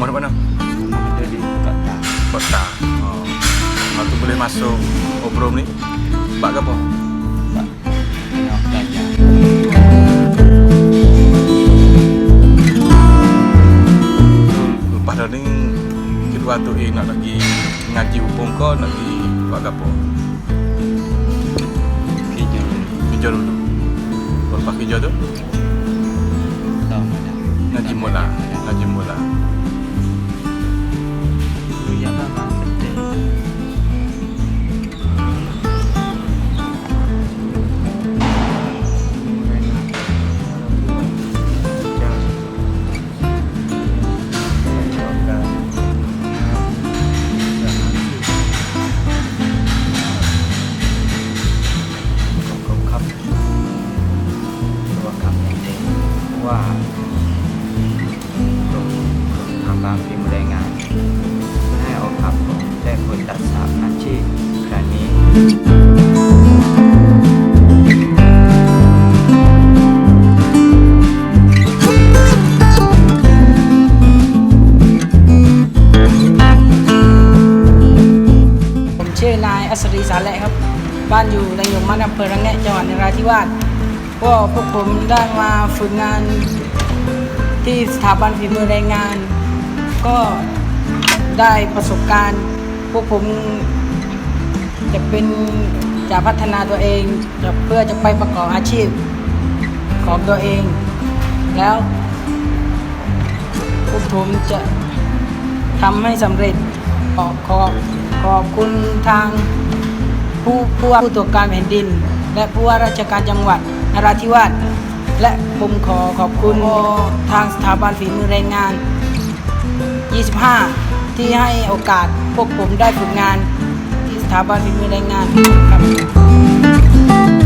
rumah mana? Rumah kita di kota. Kota. Oh. Waktu boleh masuk obrol ni. Bak apa? Hmm, Pada ni kedua tu eh nak lagi ngaji hukum kau nak di buat apa? Kerja Kerja dulu. Berapa kerja tu? Ngaji mula, ngaji mula. Wow ทำตามพิมพ์รายงานให้ออกครับผมได้คนตัดสามอาชีพครั้งนี้ผมชื่อนายอัศรีสาแหละครับ บ้านอยู่ในหยงมันอำเภอระแงะจังหวัดนราธิวาส ก็พวกผมได้มาฝึกงานที่สถาบันฝีมือแรงงาน ก็ได้ประสบการณ์ พวกผมจะเป็นจะพัฒนาตัวเองจะเพื่อจะไปประกอบอาชีพของตัวเอง แล้วพวกผมจะทำให้สำเร็จขอขอบขอบคุณทางผู้ผู้ผู้ตรวจการแผ่นดิน และผู้ว่าราชการจังหวัด นราธิวาสและผมขอขอบคุณทางสถาบันฝีมือแรงงาน 25 ที่ให้โอกาสพวกผมได้ฝึกงานที่สถาบันฝีมือแรงงานครับ